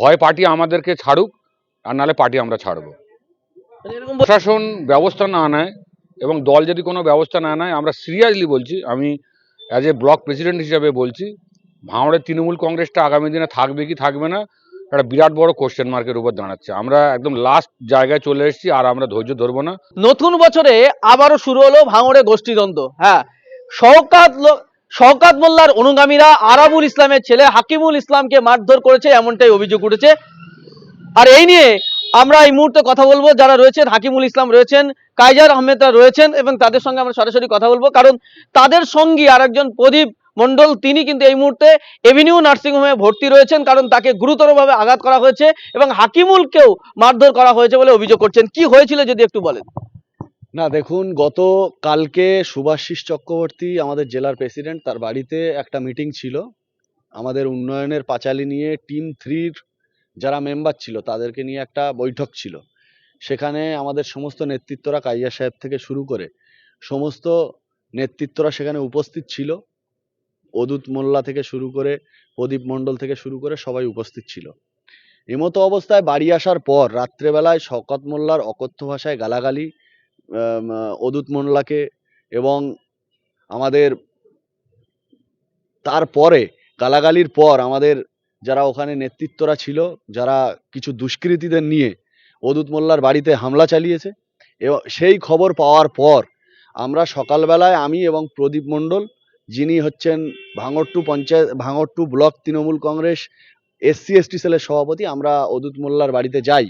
হয় পার্টি আমাদেরকে ছাড়ুক আর নাহলে পার্টি আমরা ছাড়বো। এরকম প্রশাসন ব্যবস্থা না নেয় এবং দল যদি কোনো ব্যবস্থা না নেয় আমরা সিরিয়াসলি বলছি আমি অ্যাজ এ ব্লক প্রেসিডেন্ট হিসাবে বলছি ভাঙড়ের তৃণমূল কংগ্রেসটা আগামী দিনে থাকবে কি থাকবে না একটা বিরাট বড় কোশ্চেন মার্কের উপর দাঁড়াচ্ছে। আমরা একদম লাস্ট জায়গায় চলে এসেছি আর আমরা ধৈর্য ধরবো না। নতুন বছরে আবারও শুরু হলো ভাঙড়ে গোষ্ঠীদ্বন্দ্ব হ্যাঁ। শওকাত শওকাত মোল্লার অনুগামীরা আরাবুল ইসলামের ছেলে হাকিমুল ইসলামকে মারধর করেছে, এমনটাই অভিযোগ উঠেছে। আর এই নিয়ে আমরা এই মুহূর্তে কথা বলব। যারা রয়েছেন, হাকিমুল ইসলাম রয়েছেন কাইজার আহমেদরা রয়েছেন এবং তাদের সঙ্গে আমরা সরাসরি কথা বলব। কারণ তাদের সঙ্গী আরেকজন প্রদীপ মণ্ডল, তিনি কিন্তু এই মুহূর্তে এভিনিউ নার্সিংহোমে ভর্তি রয়েছেন, কারণ তাকে গুরুতরভাবে আঘাত করা হয়েছে এবং হাকিমুলকেও মারধর করা হয়েছে বলে অভিযোগ করছেন। কি হয়েছিল যদি একটু বলেন? না, দেখুন, গত কালকে সুভাষিস চক্রবর্তী আমাদের জেলার প্রেসিডেন্ট, তার বাড়িতে একটা মিটিং ছিল। আমাদের উন্নয়নের পাঁচালী নিয়ে টিম থ্রির যারা মেম্বার ছিল, তাদেরকে নিয়ে একটা বৈঠক ছিল। সেখানে আমাদের সমস্ত নেতৃত্বরা কাইয়া সাহেব থেকে শুরু করে সমস্ত নেতৃত্বরা সেখানে উপস্থিত ছিল। অদূত মোল্লা থেকে শুরু করে, প্রদীপ মণ্ডল থেকে শুরু করে সবাই উপস্থিত ছিল। এমতো অবস্থায় বাড়ি আসার পর রাত্রেবেলায় শওকত মোল্লার অকথ্য ভাষায় গালাগালি অদূত মোল্লাকে এবং আমাদের তারপরে, গালাগালির পর আমাদের যারা ওখানে নেতৃত্বরা ছিল, যারা কিছু দুষ্কৃতীদের নিয়ে অদূত মোল্লার বাড়িতে হামলা চালিয়েছে এবং সেই খবর পাওয়ার পর আমরা সকালবেলায় আমি এবং প্রদীপ মণ্ডল, যিনি হচ্ছেন Bhangar two panchayat, Bhangar two block Trinamool Congress SC, ST সেলের সভাপতি, আমরা অদূত মোল্লার বাড়িতে যাই।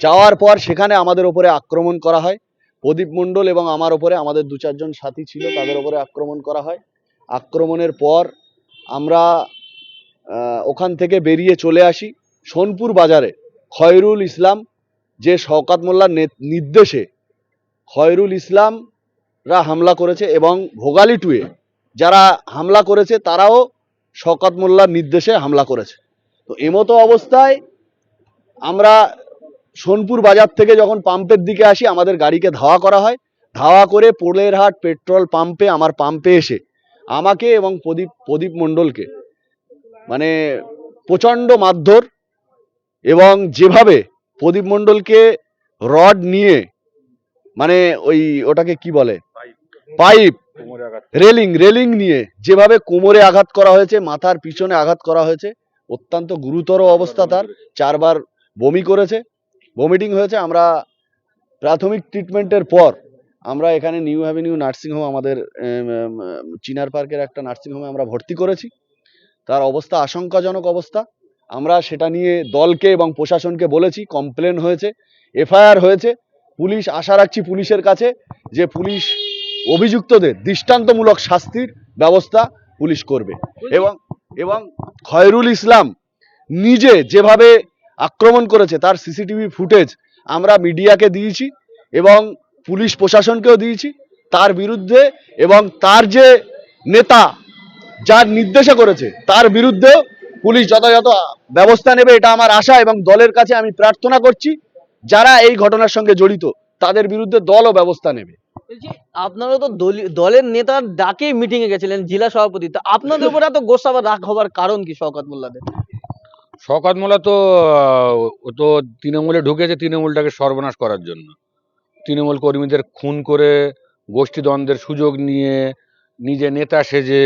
যাওয়ার পর সেখানে আমাদের ওপরে আক্রমণ করা হয়। প্রদীপ মণ্ডল এবং আমার ওপরে, আমাদের দু চারজন সাথী ছিল, তাদের ওপরে আক্রমণ করা হয়। আক্রমণের পর আমরা ওখান থেকে বেরিয়ে চলে আসি সোনপুর বাজারে, খয়রুল ইসলাম, যে শওকাত মোল্লার নির্দেশে খয়রুল ইসলামরা হামলা করেছে এবং ভোগালী টুয়ে যারা হামলা করেছে, তারাও শওকাত মোল্লার নির্দেশে হামলা করেছে। তো এমতো অবস্থায় আমরা সোনপুর বাজার থেকে যখন পাম্পের দিকে আসি, আমাদের গাড়িকে ধাওয়া করা হয়। ধাওয়া করে পোলেরহাট পেট্রোল পাম্পে আমার পাম্পে এসে আমাকে এবং প্রদীপ প্রদীপ মণ্ডলকে মানে প্রচণ্ড মারধর এবং যেভাবে প্রদীপ মণ্ডলকে রড নিয়ে মানে ওই ওটাকে কি বলে? পাইপ। রেলিং রেলিং নিয়ে যেভাবে কোমরে আঘাত করা হয়েছে, মাথার পিছনে আঘাত করা হয়েছে, অত্যন্ত গুরুতর অবস্থা তার, চারবার বমি করেছে। ভমিটিং হয়েছে আমরা প্রাথমিক ট্রিটমেন্টের পর আমরা এখানে নিউ অ্যাভিনিউ নার্সিংহোম আমাদের চিনার পার্কের একটা নার্সিংহোমে আমরা ভর্তি করেছি। তার অবস্থা আশঙ্কাজনক অবস্থা। আমরা সেটা নিয়ে দলকে এবং প্রশাসনকে বলেছি কমপ্লেন হয়েছে এফআইআর হয়েছে। পুলিশ আশা রাখছি পুলিশের কাছে যে পুলিশ অভিযুক্তদের দৃষ্টান্তমূলক শাস্তির ব্যবস্থা পুলিশ করবে। এবং এবং খয়রুল ইসলাম নিজে যেভাবে আক্রমণ করেছে, তার সিসিটিভি ফুটেজ আমরা মিডিয়াকে দিয়েছি এবং পুলিশ প্রশাসনকেও দিয়েছি। তার বিরুদ্ধে এবং তার যে নেতা যার নির্দেশে করেছে, তার বিরুদ্ধেও পুলিশ যথাযথ ব্যবস্থা নেবে, এটা আমার আশা এবং দলের কাছে আমি প্রার্থনা করছি, যারা এই ঘটনার সঙ্গে জড়িত, তাদের বিরুদ্ধে দলও ব্যবস্থা নেবে। আপনারা তো দলের নেতার ডাকে মিটিং এ গেছিলেন, জেলা সভাপতি, তো আপনাদের উপর এত গোসাবা রাগ হবার কারণ কি শওকত মোল্লাদের? শওকত মোল্লা তো ও তো তৃণমূলে ঢুকেছে তৃণমূলটাকে সর্বনাশ করার জন্য। তৃণমূল কর্মীদের খুন করে গোষ্ঠীদ্বন্দ্বের সুযোগ নিয়ে, নিজে নেতা সেজে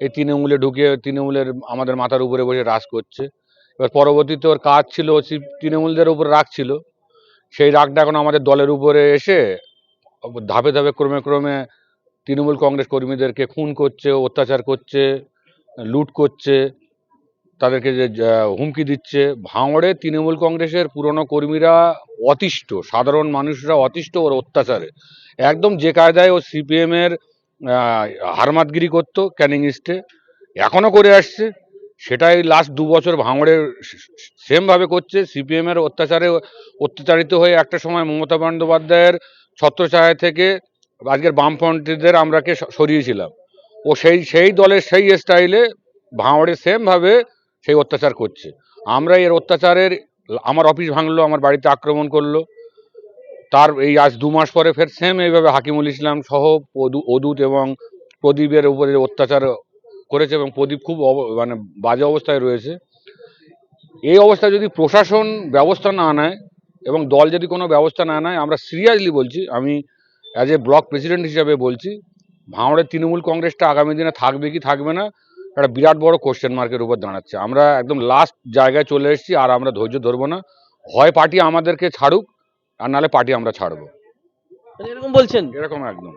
এই তৃণমূলে ঢুকে, তৃণমূলের আমাদের মাথার উপরে বসে রাজ করছে। এবার পরবর্তীতে ওর কাজ ছিল তৃণমূলদের উপর রাগ ছিল। সেই রাগটা এখন আমাদের দলের উপরে এসে, ধাপে ধাপে ক্রমে ক্রমে তৃণমূল কংগ্রেস কর্মীদেরকে খুন করছে, অত্যাচার করছে, লুট করছে। তাদেরকে যে হুমকি দিচ্ছে। ভাঙড়ে তৃণমূল কংগ্রেসের পুরনো কর্মীরা অতিষ্ঠ, সাধারণ মানুষরা অতিষ্ঠ ওর অত্যাচারে। একদম যে কায়দায় ও সিপিএম এর হারমাতগিরি করতো ক্যানিং ইস্টে, এখনও করে আসছে। সেটাই লাস্ট দু বছর ভাঙড়ে সেম ভাবে করছে। সিপিএম এর অত্যাচারে অত্যাচারিত হয়ে একটা সময় মমতা বন্দ্যোপাধ্যায়ের ছত্রছায়া থেকে আজকের বামপন্থীদের আমরাকে সরিয়েছিলাম। ও সেই সেই দলের সেই স্টাইলে ভাঙড়ে সেম ভাবে সেই অত্যাচার করছে। আমরা এর অত্যাচারের, আমার অফিস ভাঙলো, আমার বাড়িতে আক্রমণ করল। তার এই আজ দু মাস পরে ফের সেম এইভাবে হাকিমুল ইসলাম সহ অদূত এবং প্রদীপের উপরে অত্যাচার করেছে এবং প্রদীপ খুব মানে বাজে অবস্থায় রয়েছে। এই অবস্থায় যদি প্রশাসন ব্যবস্থা না নেয় এবং দল যদি কোনো ব্যবস্থা না নেয়, আমরা সিরিয়াসলি বলছি, আমি অ্যাজ এ ব্লক প্রেসিডেন্ট হিসাবে বলছি, ভাঙড়ের তৃণমূল কংগ্রেসটা আগামী দিনে থাকবে কি থাকবে না একটা বিরাট বড় কোশ্চেন মার্কের উপর দাঁড়াচ্ছে। আমরা একদম লাস্ট জায়গায় চলে এসেছি আর আমরা ধৈর্য ধরবো না। হয় পার্টি আমাদেরকে ছাড়ুক আর নাহলে পার্টি আমরা ছাড়বো। এরকম বলছেন? এরকম একদম।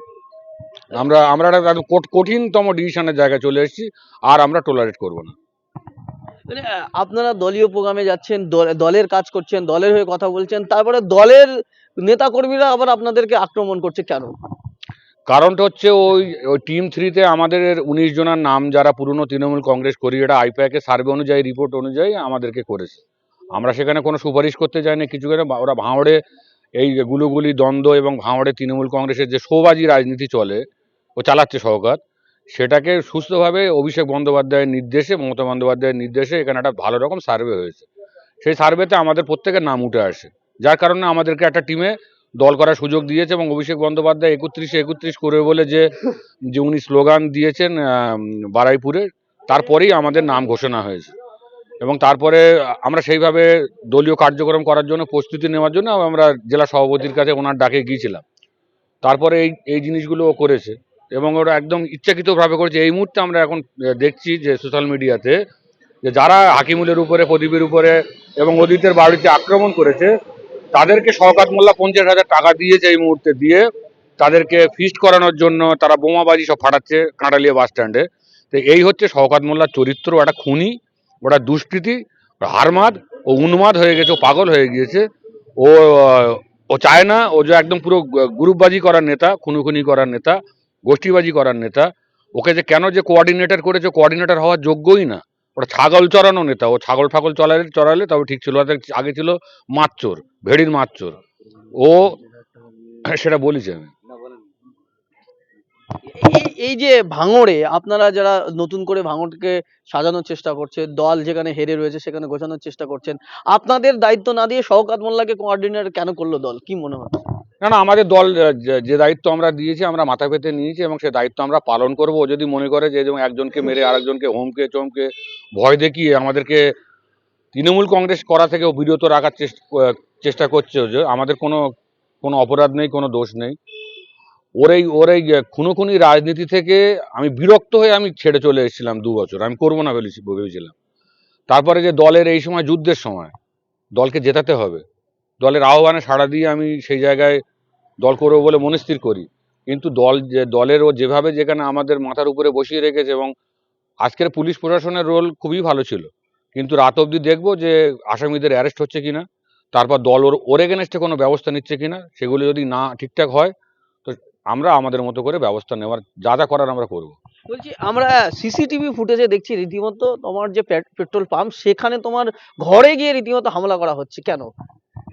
আমরা আমরা একটা একদম কঠিনতম ডিসিশনের জায়গায় চলে এসেছি আর আমরা টোলারেট করব না। মানে আপনারা দলীয় প্রোগ্রামে যাচ্ছেন দল- দলের কাজ করছেন দলের হয়ে কথা বলছেন তারপরে দলের নেতাকর্মীরা আবার আপনাদেরকে আক্রমণ করছে কেন? কারণটা হচ্ছে ওই ওই টিম থ্রিতে আমাদের উনিশ জনের নাম যারা পুরনো তৃণমূল কংগ্রেস করি এটা আইপ্যাকের সার্ভে অনুযায়ী রিপোর্ট অনুযায়ী আমাদেরকে করেছে। আমরা সেখানে কোনো সুপারিশ করতে যাইনি কিছু কেন ওরা ভাঁড়ে এই গুলোগুলি, দ্বন্দ্ব এবং ভাঁড়ে তৃণমূল কংগ্রেসের যে শোবাজি রাজনীতি চলে, ও চালাচ্ছে সহকার সেটাকে সুস্থভাবে অভিষেক বন্দ্যোপাধ্যায়ের নির্দেশে, মমতা বন্দ্যোপাধ্যায়ের নির্দেশে এখানে একটা ভালো রকম সার্ভে হয়েছে। সেই সার্ভেতে আমাদের প্রত্যেকের নাম উঠে আসে। যার কারণে আমাদেরকে একটা টিমে দল করার সুযোগ দিয়েছে এবং অভিষেক বন্দ্যোপাধ্যায় একত্রিশে একত্রিশ করবে বলে যে যে উনি স্লোগান দিয়েছেন বারাইপুরে, তারপরেই আমাদের নাম ঘোষণা হয়েছে। এবং তারপরে আমরা সেইভাবে দলীয় কার্যক্রম করার জন্য প্রস্তুতি নেওয়ার জন্য আমরা জেলা সভাপতির কাছে ওনার ডাকে গিয়েছিলাম। তারপরে এই এই জিনিসগুলো ও করেছে এবং ওরা একদম ইচ্ছাকৃতভাবে করেছে। এই মুহূর্তে আমরা এখন দেখছি যে সোশ্যাল মিডিয়াতে যে যারা হাকিমুলের উপরে, প্রদীপের উপরে এবং অদিতের বাড়িতে আক্রমণ করেছে তাদেরকে শওকাত মোল্লা পঞ্চাশ হাজার টাকা দিয়েছে এই মুহূর্তে দিয়ে তাদেরকে ফিস্ট করানোর জন্য তারা বোমাবাজি সব ফাটাচ্ছে কাঁটালিয়া বাস স্ট্যান্ডে তো এই হচ্ছে শওকাত মোল্লার চরিত্র একটা খুনি ওটা দুষ্কৃতি হারমাদ ও উন্মাদ হয়ে গেছে, ও পাগল হয়ে গিয়েছে। ও ও চায় না, ও যে একদম পুরো গ্রুপবাজি করার নেতা, খুনুখুনি করার নেতা, গোষ্ঠীবাজি করার নেতা। ওকে যে কেন যে কোঅর্ডিনেটর করেছে কোঅর্ডিনেটর হওয়ার যোগ্যই না। ওটা ছাগল চড়ানো নেতা ও ছাগল ফাগল চলালে চড়ালে তবে ঠিক ছিল। আগে ছিল মাচ্চোর ভেড়ির মাচ্চোর ও, সেটা বলেছে আমি। এই এই যে ভাঙড়ে, আপনারা যারা নতুন করে ভাঙড়কে সাজানোর চেষ্টা করছে দল যেখানে হেরে রয়েছে সেখানে গোছানোর চেষ্টা করছেন, আপনাদের দায়িত্ব না দিয়ে শওকাত মোল্লাকে কোঅর্ডিনেটর কেন করল দল? কি মনে হয়? না না, আমাদের দল যে- দায়িত্ব আমরা দিয়েছি, আমরা মাথা পেতে নিয়েছি এবং সে দায়িত্ব আমরা পালন করব। যদি মনে করে যে যেমন একজনকে মেরে আরেকজনকে হোমকে চমকে ভয় দেখিয়ে আমাদেরকে তৃণমূল কংগ্রেস করা থেকে বিরত রাখার চেষ্টা চেষ্টা করছে, যে আমাদের কোনো কোনো অপরাধ নেই, কোনো দোষ নেই। ওর এই ওর এই খুনোখুনি রাজনীতি থেকে আমি বিরক্ত হয়ে আমি ছেড়ে চলে এসেছিলাম দু বছর। আমি করব না ভেবেছি, ভেবেছিলাম। তারপরে যে দলের এই সময়, যুদ্ধের সময়, দলকে জেতাতে হবে। দলের আহ্বানে সাড়া দিয়ে আমি সেই জায়গায় দল করব বলে মনস্থির করি। কিন্তু দল যে, দলের ও যেভাবে যেখানে আমাদের মাথার উপরে বসিয়ে রেখেছে এবং আজকের পুলিশ প্রশাসনের রোল খুবই ভালো ছিল। কিন্তু রাত অবধি দেখব যে আসামিদের অ্যারেস্ট হচ্ছে কিনা, তারপর দল ওর ওর এগেনস্টে কোনো ব্যবস্থা নিচ্ছে কিনা, সেগুলো যদি না ঠিকঠাক হয় আমরা আমাদের মতো করে ব্যবস্থা নেওয়ার যা যা করার আমরা করব। বলছি আমরা সিসিটিভি ফুটেজে দেখছি রীতিমতো তোমার যে পেট্রোল পাম্প সেখানে তোমার ঘরে গিয়ে রীতিমতো হামলা করা হচ্ছে কেন?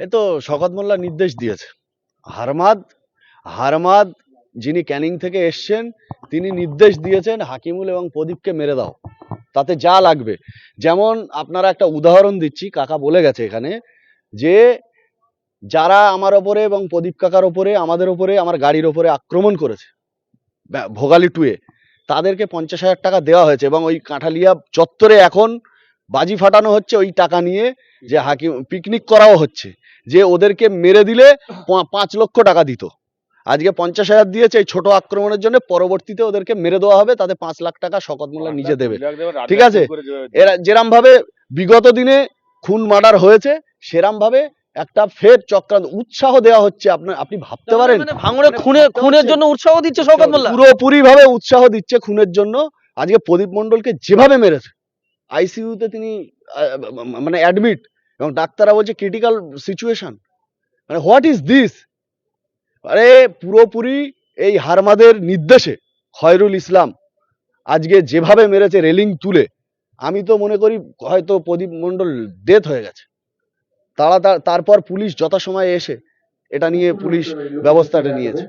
এ তো শকত মোল্লা নির্দেশ দিয়েছে। হারমাদ হারমাদ যিনি ক্যানিং থেকে এসছেন তিনি নির্দেশ দিয়েছেন হাকিমুল এবং প্রদীপকে মেরে দাও। তাতে যা লাগবে। যেমন আপনারা একটা উদাহরণ দিচ্ছি কাকা বলে গেছে এখানে যে যারা আমার ওপরে এবং প্রদীপ কাকার ওপরে আমাদের ওপরে আমার গাড়ির ওপরে আক্রমণ করেছে ভোগালী টুয়ে তাদেরকে পঞ্চাশ হাজার টাকা দেওয়া হয়েছে এবং ওই কাঁঠালিয়া চত্বরে এখন বাজি ফাটানো হচ্ছে ওই টাকা নিয়ে যে হাকিম পিকনিক করাও হচ্ছে যে ওদেরকে মেরে দিলে পাঁচ লক্ষ টাকা দিত আজকে পঞ্চাশ হাজার দিয়েছে এই ছোট আক্রমণের জন্য পরবর্তীতে ওদেরকে মেরে দেওয়া হবে তাতে পাঁচ লাখ টাকা শকত মোল্লা নিজে দেবে ঠিক আছে? এরা যেরাম ভাবে বিগত দিনে খুন মার্ডার হয়েছে সেরাম ভাবে একটা ফের চক্রান্ত উৎসাহ দেওয়া হচ্ছে আপনার আপনি ভাবতে পারেন। মানে ভাঙড়ে মানে খুনের খুনের জন্য উৎসাহ দিচ্ছে শওকাত মোল্লা। পুরোপুরি ভাবে উৎসাহ দিচ্ছে খুনের জন্য। আজকে প্রদীপ মণ্ডলকে যেভাবে মেরেছে আইসিইউতে তিনি মানে অ্যাডমিট এবং ডাক্তাররা বলছে ক্রিটিক্যাল সিচুয়েশন মানে হোয়াট ইজ দিস আরে পুরোপুরি এই হারমাদের নির্দেশে খয়রুল ইসলাম আজকে যেভাবে মেরেছে রেলিং তুলে আমি তো মনে করি হয়তো প্রদীপ মণ্ডল ডেথ হয়ে গেছে। তারা তারপর পুলিশ যথাসময়ে এসে এটা নিয়ে পুলিশ ব্যবস্থাটা নিয়েছে।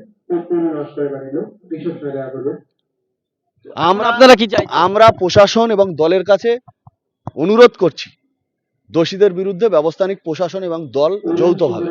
আমরা আপনারা কি চাই আমরা প্রশাসন এবং দলের কাছে অনুরোধ করছি। দোষীদের বিরুদ্ধে ব্যবস্থা নিক প্রশাসন এবং দল যৌথভাবে।